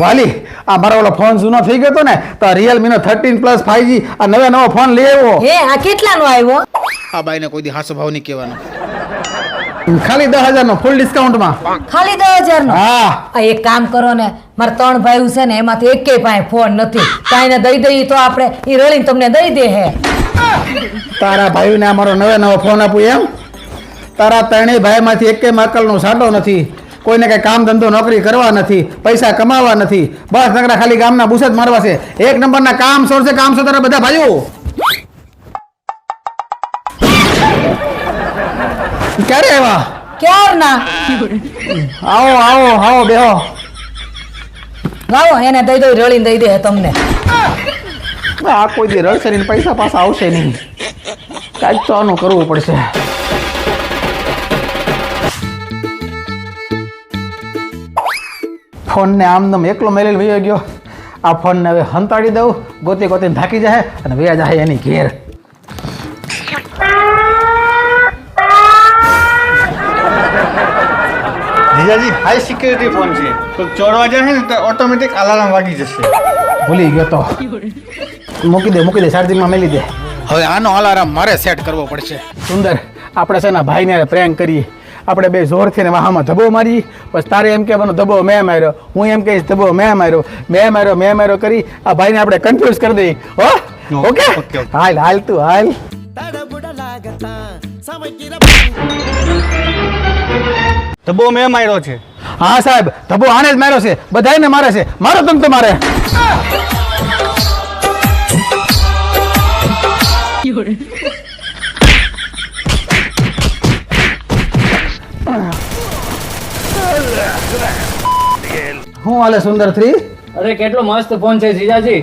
વાલી આ મારો ઓલો ફોન જૂનો થઈ ગયો હતો ને તો Realme નો થર્ટીન પ્લસ 5G આ નવો નવો ફોન લેવો આવ્યો. હે આ કેટલાનો આવ્યો? આ બાઈને કોઈ દી હાસો ભાવ નહીં કહેવાનો. ખાલી દસ હજાર નો ફૂલ ડિસ્કાઉન્ટમાં ખાલી દસ હજાર નો હા. આ એક કામ કરો ને મારા ત્રણ ભાઈઓ છે ને એમાંથી એકેય પાસે ફોન નથી. કાંઈને દઈ દઈએ તો આપણે એ રળીને તમને દઈ દે હે. તારા ભાઈને અમારો મારો નવો નવો ફોન આપું એમ? તારા ત્રણેય ભાઈમાંથી એકેય માકલનો સાડો નથી. કોઈને કઈ કામ ધંધો નોકરી કરવા નથી પૈસા કમાવા નથી બસ નકરા ખાલી ગામના બુસ જ મારવા છે. એક નંબરના કામ સોરશે કામ સોતર તારા બધા ભાઈઓ. ક્યારે આવ્યા? ક્યારના? આવો આવો આવો બેહો. આવો એને દઈ દઈ રળીને દઈ દે તમને. આ કોઈ દી રડશે નહીં પૈસા પાછા આવશે નહીં. કાંઈક તો આનું કરવું પડશે. ફોનને આમદમ એકલો મેલેલ વયો ગયો. આ ફોનને હવે હંતાડી દઉં. ગોતી ગોતીને થાકી જાય અને વયા જાય એની ઘેર. જીજાજી હાઈ સિક્યુરિટી ફોન છે. તો ચોરવા જાય ને તો ઓટોમેટિક અલાર્મ વાગી જશે. ભૂલી ગયો તો. મૂકી દે મૂકી દે ચાર્જિંગમાં મેલી દે. હવે આનો અલાર્મ મારે સેટ કરવો પડશે. સુંદર આપણે છે ને ભાઈને પ્રેંગ કરીએ. આપણે બે જોરથી ને વાહામાં ધબો મારી. બસ તારે એમ કહેવાનો ધબો મેં માર્યો હું એમ કહીશ ધબો મેં માર્યો મેં માર્યો મેં માર્યો કરી આ ભાઈને આપણે કન્ફ્યુઝ કરી દઈએ. હો? ઓકે. હાલ હાલ તું હાલ. ધબો મેં માર્યો છે. હા સાહેબ ધબો આને જ માર્યો છે. બધાને મારે છે. મારો તમ તો મારે. હું હાલે સુંદર થ્રી અરે કેટલો મસ્ત ફોન છે જીજાજી.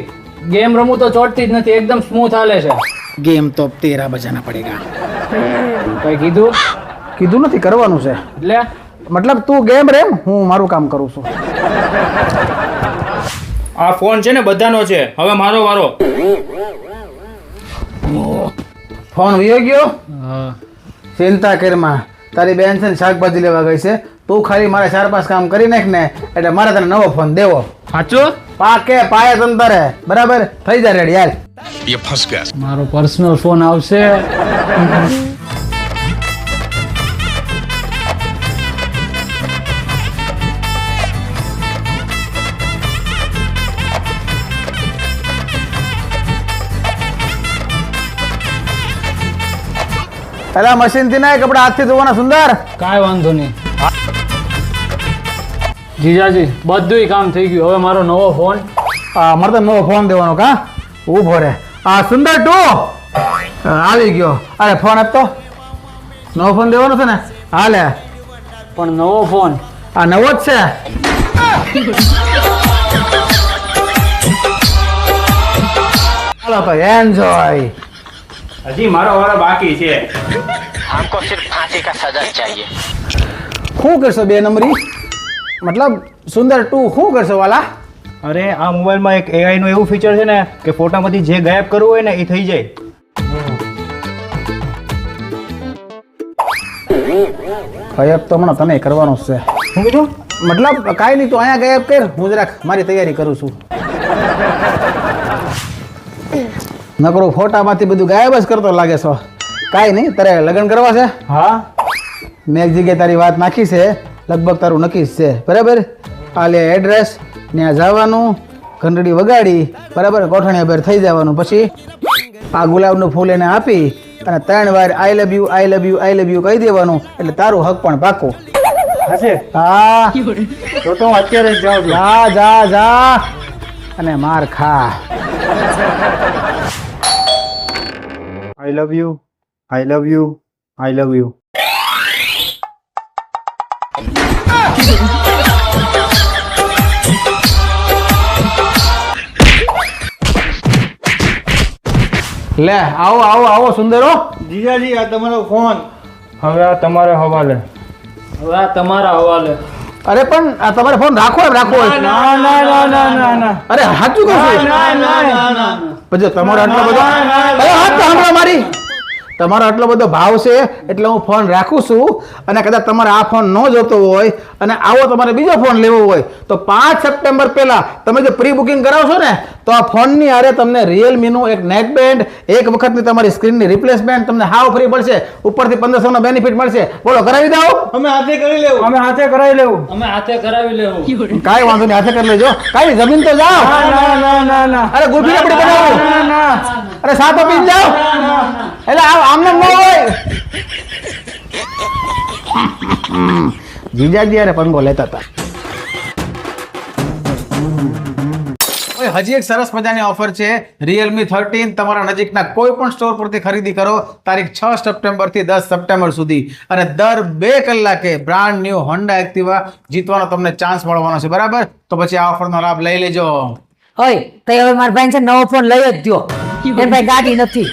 ગેમ રમું તો ચોટતી જ નથી એકદમ સ્મૂથ હાલે છે. ગેમ તો તેરા બજાના પડેગા. કઈ કીધું? કીધું નથી કરવાનું છે. એટલે? મતલબ તું ગેમ રેમ હું મારું કામ કરું છું. આ ફોન છે ને બધાનો છે. હવે મારો વારો. ફોન વિયો ગયો? ચિંતા કરમાં તારી બેન છે ને શાકભાજી લેવા ગઈ છે. તું ખાલી મારે ચાર પાંચ કામ કરી નાખ ને એટલે મારે તને નવો ફોન દેવો. સાચો? પાકે પાયે તંતરે. બરાબર? થઈ જા રેડી યાર યે ફસ ગયા મારો પર્સનલ ફોન આવશે. પેલા મશીનથી ના કપડા હાથથી ધોવાના સુંદર? કઈ વાંધો નહીં. જીજાજી બધુંય કામ થઈ ગયું હવે મારો નવો ફોન આ મારે તો નવો ફોન દેવાનો કા ઊભો રે આ સુંદર ટુ આવી ગયો અરે ફોન આપતો નવો ફોન દેવાનો છે ને હાલે પણ નવો ફોન આ નવો જ છે ચાલો તો એન્જોય હજી મારો વારો બાકી છે हमको सिर्फ फांसी का सजा चाहिए શું કરશો બે નંબરી? મતલબ સુંદર ટુ શું કરશો વાલા? અરે આ મોબાઈલમાં એક એઆઈ નું એવું ફીચર છે ને કે ફોટામાંથી જે ગાયબ કરવું હોય ને એ થઈ જાય. ગાયબ તો હમણાં તમે કરવાનો છે. શું કીધું? મતલબ કાંઈ નહીં તું અહીંયા ગાયબ કર. હું જરાક મારી તૈયારી કરું છું. નકરો ફોટામાંથી બધું ગાયબ જ કરતો લાગે છો. કાંઈ નહીં તારે લગ્ન કરવા છે? હા. મેં એક જગ્યાએ તારી વાત નાખી છે લગભગ તારું નક્કી જ છે. બરાબર? આ લે એડ્રેસ ત્યાં જવાનું ઘંટડી વગાડી બરાબર? ગોઠણી ભેર થઈ જવાનું. પછી આ ગુલાબનું ફૂલ એને આપી અને ત્રણ વાર I love you I love you I love you કહી દેવાનું. એટલે તારું હક પણ પાકું. હા. તો અત્યારે જ જાઉં જા જા જા. અને માર ખા. I love you I love you I love you લે આવો આવો આવો સુંદરો જીજાજી આ તમારો ફોન હવે આ તમારે હવાલે હવે આ તમારા હવાલે અરે પણ આ તમારે ફોન રાખો એમ રાખો ના ના ના ના ના ના અરે સાચું કહું છું ના ના ના ના પછી તમારો આટલો બધો અરે હાથ તો હમણાં મારી તમારો આટલો બધો ભાવ છે એટલે હું ફોન રાખું છું. અને કદાચ તમારે આ ફોન ન જોતો હોય અને આવો તમારે બીજો ફોન લેવો હોય તો પાંચ સપ્ટેમ્બર પહેલા તમે જે પ્રી બુકિંગ કરાવશો ને તો આ ફોનની આરે તમને રિયલમીનું એક નેક બેન્ડ એક વખતની તમારી સ્ક્રીનની રિપ્લેસમેન્ટ તમને હાવ ફ્રી પડશે ઉપરથી પંદરસોનો બેનિફિટ મળશે. બોલો કરાવી દો. અમે હાથે કરી લેવું. અમે હાથે કરાવી લેવું. અમે હાથે કરાવી લેવું. કાંઈ વાંધો નહીં હાથે કરી લેજો. કાંઈ જમીન તો જાઓ. ના ના ના ના અરે ગુલ્ફી આપણે બનાવો. અરે સાતો આપી જાઓ એટલે આમ આમને ન હોય જીજાજી અરે પંગો લેતા હતા. હજી એક સરસ મજાની ઓફર છે. રિયલમી થર્ટીન તમારા નજીકના કોઈ પણ સ્ટોર પરથી ખરીદી કરો. તારીખ છ સપ્ટેમ્બરથી દસ સપ્ટેમ્બર સુધી. અને દર બે કલાકે બ્રાન્ડ ન્યૂ હોન્ડા એક્ટિવા જીતવાનો તમને ચાન્સ મળવાનો છે. બરાબર? તો પછી આ ઓફરનો લાભ લઈ લેજો. હોય તો હવે મારા ભાઈ છે નવો ફોન લઈ જ દો ગાડી નથી.